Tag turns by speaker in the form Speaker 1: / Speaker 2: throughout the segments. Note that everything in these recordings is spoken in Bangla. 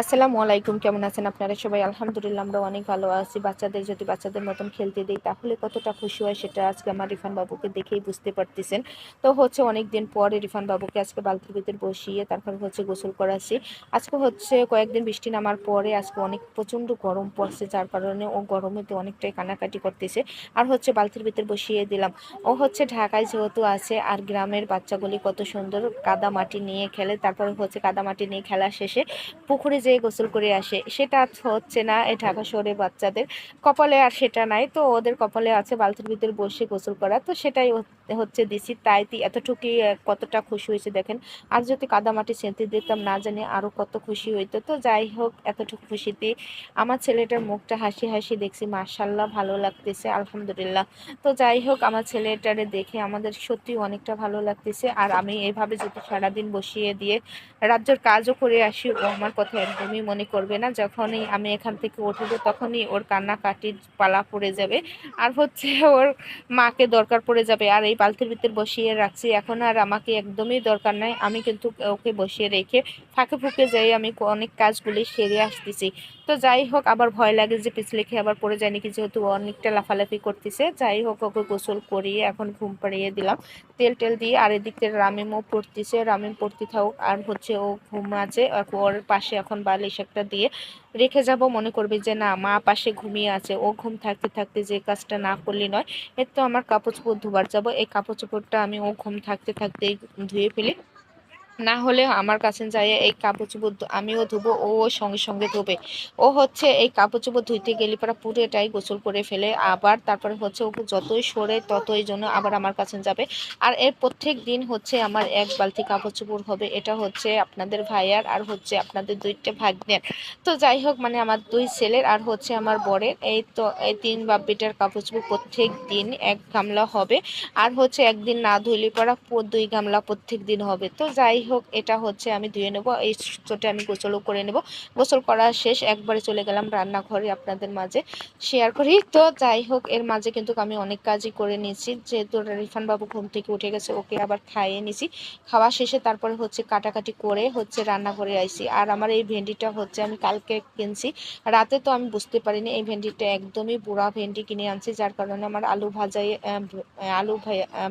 Speaker 1: আসসালামু আলাইকুম, কেমন আছেন আপনারা সবাই? আলহামদুলিল্লাহ, আমরা অনেক ভালো আছি। বাচ্চাদের, যদি বাচ্চাদের মতন খেলতে দিই, তাহলে কতটা খুশি হয় সেটা আজকে আমার রিফান বাবুকে দেখেই বুঝতে পারতেছেন। তো হচ্ছে অনেক দিন পরে রিফান বাবুকে আজকে বালতির ভিতর বসিয়ে তারপর হচ্ছে গোসল করাছি আজকে হচ্ছে কয়েকদিন বৃষ্টি নামার পরে আজকে অনেক প্রচণ্ড গরম পড়ছে, যার কারণে ও গরমেতে অনেকটাই কানাকাটি করতেছে। আর হচ্ছে বালতির ভিতর বসিয়ে দিলাম। ও হচ্ছে ঢাকায় যেহেতু আছে আর গ্রামের বাচ্চাগুলি কত সুন্দর কাদা মাটি নিয়ে খেলে, তারপর হচ্ছে কাদা মাটি নিয়ে খেলা শেষে পুকুরে যেয়ে গোসল করে আসে। সেটা হচ্ছে না, এই ঢাকা শহরে বাচ্চাদের। কপালে আর সেটা নাই। তো ওদের কপালে আছে বালতির ভিতরে বসে গোসল করা। তো সেটাই হচ্ছে দিছি। তাই এতটুকুই কতটা খুশি হয়েছে দেখেন। আর যদি কাদামাটি সেঁতে দিতাম, না জানি আরও কত খুশি হইতো। তো যাই হোক, এতটুকু খুশিতে আমার ছেলেটার মুখটা হাসি হাসি দেখছি। মার্শাল্লাহ ভালো লাগতেছে, আলহামদুলিল্লাহ। তো যাই হোক, আমার ছেলেটারে দেখে আমাদের সত্যি অনেকটা ভালো লাগতেছে। আর আমি এইভাবে যদি সারাদিন বসিয়ে দিয়ে রাজ্যের কাজও করে আসি, ও আমার কথা একদমই মনে করবে না। যখনই আমি এখান থেকে উঠবো তখনই ওর কান্নাকাটির পালা পড়ে যাবে। আর হচ্ছে ওর মাকে দরকার পড়ে যাবে। আর এই বালতির ভিতর বসিয়ে রাখছি। এখন আর আমাকে একদমই দরকার নাই। আমি কিন্তু ওকে বসিয়ে রেখে ফাঁকে ফুঁকে যাই আমি অনেক কাজগুলি সেরে আসতেছি। তো যাই হোক, আবার ভয় লাগে যে পিছলে খেয়ে আবার পড়ে যায় নাকি, যেহেতু অনেকটা লাফালাফি করতেছে। যাই হোক, ওকে গোসল করিয়ে এখন ঘুম পাড়িয়ে দিলাম। তেল টেল দিয়ে আর এদিক থেকে রামিমও পড়তেছে। রামিম পড়তে থাকুক, আর হচ্ছে ও ঘুম আছে। ওর পাশে এখন বালিশ একটা দিয়ে রেখে যাব। মনে করবে যে, না, মা পাশে ঘুমিয়ে আছে। ও ঘুম থাকতে থাকতে যে কাজটা না করলে নয়, এর তো আমার কাপড় চোপড় ধোবার যাব। এই কাপড় চোপড়টা আমি ও ঘুম থাকতে থাকতেই ধুয়ে ফেলি। না হলে আমার কাছে যাই এই কাপড় চোপড় আমিও ধুবো, ও সঙ্গে সঙ্গে ধোবে। ও হচ্ছে এই কাপড় চোপড় ধুইতে গেলে পরে পুরোটাই গোসল করে ফেলে, আবার তারপরে হচ্ছে ও যতই সরে ততই জন্য আবার আমার কাছে যাবে। আর এর প্রত্যেক দিন হচ্ছে আমার এক বালতি কাপড় চোপড় হবে, এটা হচ্ছে আপনাদের ভাইয়ার আর হচ্ছে আপনাদের দুইটা ভাগ্নের। তো যাই হোক মানে আমার দুই ছেলের আর হচ্ছে আমার বরের, এই তো এই তিন বাপিটার কাপড় চোপড় প্রত্যেক দিন এক গামলা হবে। আর হচ্ছে একদিন না ধুইলে পরা দুই গামলা প্রত্যেক দিন হবে। তো যাই হোক, এটা হচ্ছে আমি ধুয়ে নেব। এই চোটে আমি গোসলও করে নেব। গোসল করা শেষ, একবারে চলে গেলাম রান্নাঘরে আপনাদের মাঝে শেয়ার করি। তো যাই হোক, এর মাঝে কিন্তু আমি অনেক কাজই করে নিয়েছি। যেহেতু রিফান বাবু ঘুম থেকে উঠে গেছে, ওকে আবার খাইয়ে নিছি। খাওয়া শেষে তারপরে হচ্ছে কাটাকাটি করে হচ্ছে রান্নাঘরে আইছি। আর আমার এই ভেন্ডিটা হচ্ছে আমি কালকে কিনছি। রাতে তো আমি বুঝতে পারিনি, এই ভেন্ডিটা একদমই বুড়া ভেন্ডি কিনে আনছি, যার কারণে আমার আলু ভাজাই আলু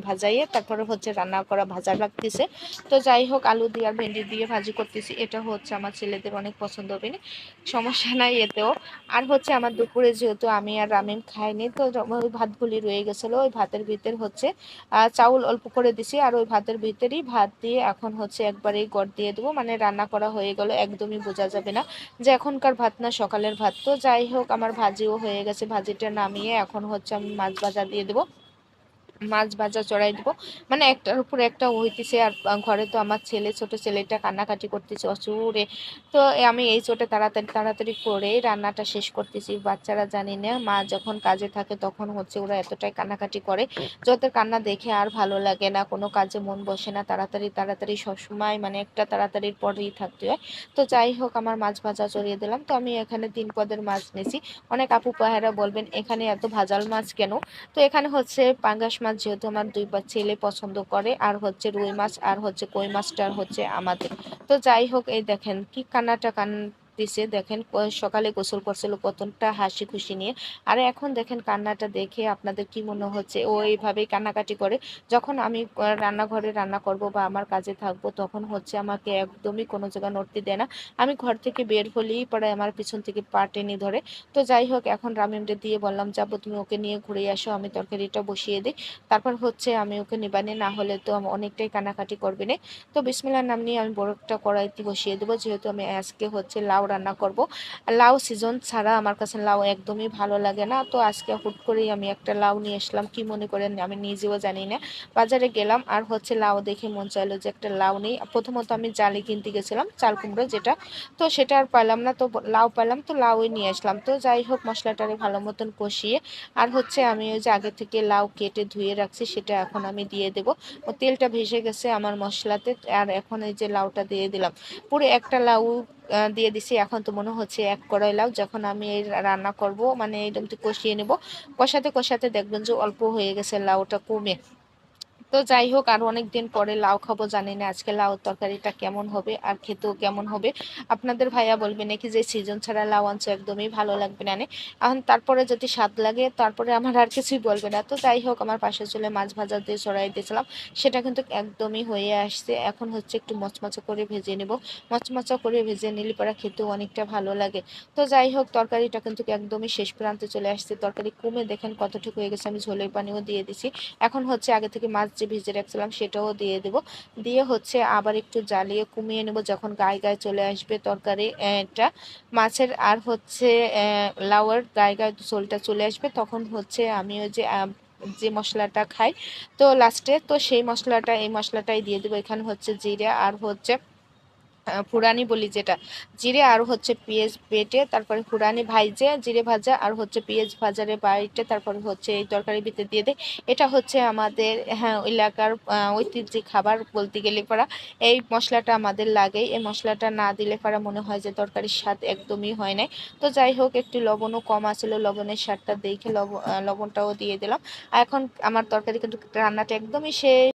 Speaker 1: ভাজাইয়ে তারপরে হচ্ছে রান্না করা ভাজা লাগতেছে। তো যাই হোক আলু দিয়ে আর ভেন্ডি দিয়ে ভাজি করতেছি। এটা হচ্ছে আমার ছেলেদের অনেক পছন্দ হবে সমস্যা নাই এতেও। আর হচ্ছে আমার দুপুরে যেহেতু আমি আর রামিম খাইনি, তো ওই ভাতগুলি রয়ে গেছিল। ওই ভাতের ভিতর হচ্ছে চাউল অল্প করে দিছি। আর ওই ভাতের ভিতরেই ভাত দিয়ে এখন হচ্ছে একবারেই গড় দিয়ে দেবো। মানে রান্না করা হয়ে গেল, একদমই বোঝা যাবে না যে এখনকার ভাত না সকালের ভাত। তো যাই হোক, আমার ভাজিও হয়ে গেছে। ভাজিটা নামিয়ে এখন হচ্ছে আমি মাছ ভাজা দিয়ে দেবো। মাছ ভাজা, চড়াই দিব। মানে একটার উপরে একটা হইতেছে আর ঘরে তো আমার ছেলে, ছোট ছেলেটা কান্নাকাটি করতেছে অচুরে তো আমি এই চোটে তাড়াতাড়ি তাড়াতাড়ি করে রান্নাটা শেষ করতেছি। বাচ্চারা জানি না, মা যখন কাজে থাকে তখন হচ্ছে ওরা এতটাই কান্নাকাটি করে যদের কান্না দেখে আর ভালো লাগে না। কোনো কাজে মন বসে না, তাড়াতাড়ি তাড়াতাড়ি সবসময় মানে একটা তাড়াতাড়ির পরেই থাকতে হয়। তো যাই হোক, আমার মাছ ভাজা চড়িয়ে দিলাম। তো আমি এখানে তিন পদের মাছ নিয়েছি অনেক আপু পাহারা বলবেন, এখানে এত ভাজাল মাছ কেন? তো এখানে হচ্ছে পাঙ্গাস মাছ যেহেতু আমার দুই ছেলে পছন্দ করে, আর হচ্ছে রুই মাছ, আর হচ্ছে কই মাছটা হচ্ছে আমাদের। তো যাই হোক, এই দেখেন কি কান্নাটা কান দিছে। দেখেন সকালে গোসল করছিল, কতটা হাসি খুশি নিয়ে। আর এখন দেখেন, কান্নাটা দেখে আপনাদের কি মনে হচ্ছে? ও এইভাবেই কান্নাকাটি করে। যখন আমি রান্নাঘরে রান্না করব বা আমার কাজে থাকব, তখন হচ্ছে আমাকে একদমই কোনো জায়গায় নড়তে দেয় না। আমি ঘর থেকে বের হলেই পরে আমার পিছন থেকে পা টেনে ধরে। তো যাই হোক, এখন রামিমটা দিয়ে বললাম, যাব, তুমি ওকে নিয়ে ঘুরে আসো আমি তরকারিটা বসিয়ে দিই। তারপর হচ্ছে আমি ওকে নিবানে, না হলে তো অনেকটাই কানাকাটি করবে না। তো বিসমিল্লার নাম নিয়ে আমি বড় একটা কড়াইতে বসিয়ে দেবো, যেহেতু আমি আজকে হচ্ছে লাউ রান্না করব। লাউ সিজন ছাড়া আমার কাছে লাউ একদমই ভালো লাগে না। তো আজকে হুট করেই আমি একটা লাউ নিয়ে আসলাম কি মনে করেন? আমি নিজেও জানি না। বাজারে গেলাম আর হচ্ছে লাউ দেখে মন চাইলো যে একটা লাউ নেই। প্রথমত আমি জালি কিনতে গেছিলাম, চাল কুমড়ো যেটা। তো সেটা আর পাইলাম না। তো লাউ পাইলাম, তো লাউই নিয়ে আসলাম। তো যাই হোক, মশলাটারে ভালো মতন কষিয়ে আর হচ্ছে আমি ওই যে আগে থেকে লাউ কেটে ধুয়ে রাখছি, সেটা এখন আমি দিয়ে দেবো। তেলটা ভেসে গেছে আমার মশলাতে। আর এখন এই যে লাউটা দিয়ে দিলাম। পুরো একটা লাউ দিয়ে দিছি। এখন তো মনে হচ্ছে এক কড়াই লাউ, যখন আমি এই রান্না করব মানে একদম কষিয়ে নেব। কষাতে কষাতে দেখবেন যে অল্প হয়ে গেছে লাউটা কমে। তো যাই হোক, আর অনেক দিন পরে লাউ খাব, জানি না আজকে লাউ তরকারিটা কেমন হবে আর খেতেও কেমন হবে। আপনাদের ভাইয়া বলবে নাকি যে সিজন ছাড়া লাউ আনছো, একদমই ভালো লাগবে না। এখন তারপরে যদি স্বাদ লাগে, তারপরে আমার আর কিছুই বলবে না। তো যাই হোক, আমার পাশে চলে মাছ ভাজা দিয়ে চড়াই দিয়েছিলাম, সেটা কিন্তু একদমই হয়ে আসছে। এখন হচ্ছে একটু মচমচা করে ভেজে নেব। মচমচা করে ভেজে নিলে পরে খেতেও অনেকটা ভালো লাগে। তো যাই হোক, তরকারিটা কিন্তু একদমই শেষ প্রান্তে চলে আসছে। তরকারি কমে দেখেন কতটুকু হয়ে গেছে, আমি ঝোলের পানিও দিয়ে দিছি। এখন হচ্ছে আগে থেকে মাছ ভেজে রাখছিলাম, সেটাও দিয়ে দেব। দিয়ে হচ্ছে আবার একটু জ্বালিয়ে কমিয়ে নেব, যখন গায়ে গায়ে চলে আসবে তরকারি, এটা মাছের আর হচ্ছে লাউয়ের গায়ে গায়ে ঝোলটা চলে আসবে, তখন হচ্ছে আমি ওই যে যে মশলাটা খাই, তো লাস্টে তো সেই মশলাটা, এই মশলাটাই দিয়ে দেবো। এখানে হচ্ছে জিরে আর হচ্ছে ফুরানি বলি যেটা। জিরে আর হচ্ছে পেঁয়াজ বেটে, তারপরে ফুরানি ভাইজে জিরে ভাজা আর হচ্ছে পেঁয়াজ ভাজারে বাইটে তারপরে হচ্ছে এই তরকারি ভিতরে দিয়ে দেয় এটা হচ্ছে আমাদের হ্যাঁ এলাকার ঐতিহ্যিক খাবার বলতে গেলে পরা। এই মশলাটা আমাদের লাগেই এই মশলাটা না দিলে পরা মনে হয় যে তরকারির স্বাদ একদমই হয় নাই। তো যাই হোক, একটু লবণও কম আছিল, লবণের স্বাদটা দেখে লবণ লবণটাও দিয়ে দিলাম। এখন আমার তরকারি কিন্তু রান্নাটা একদমই শেষ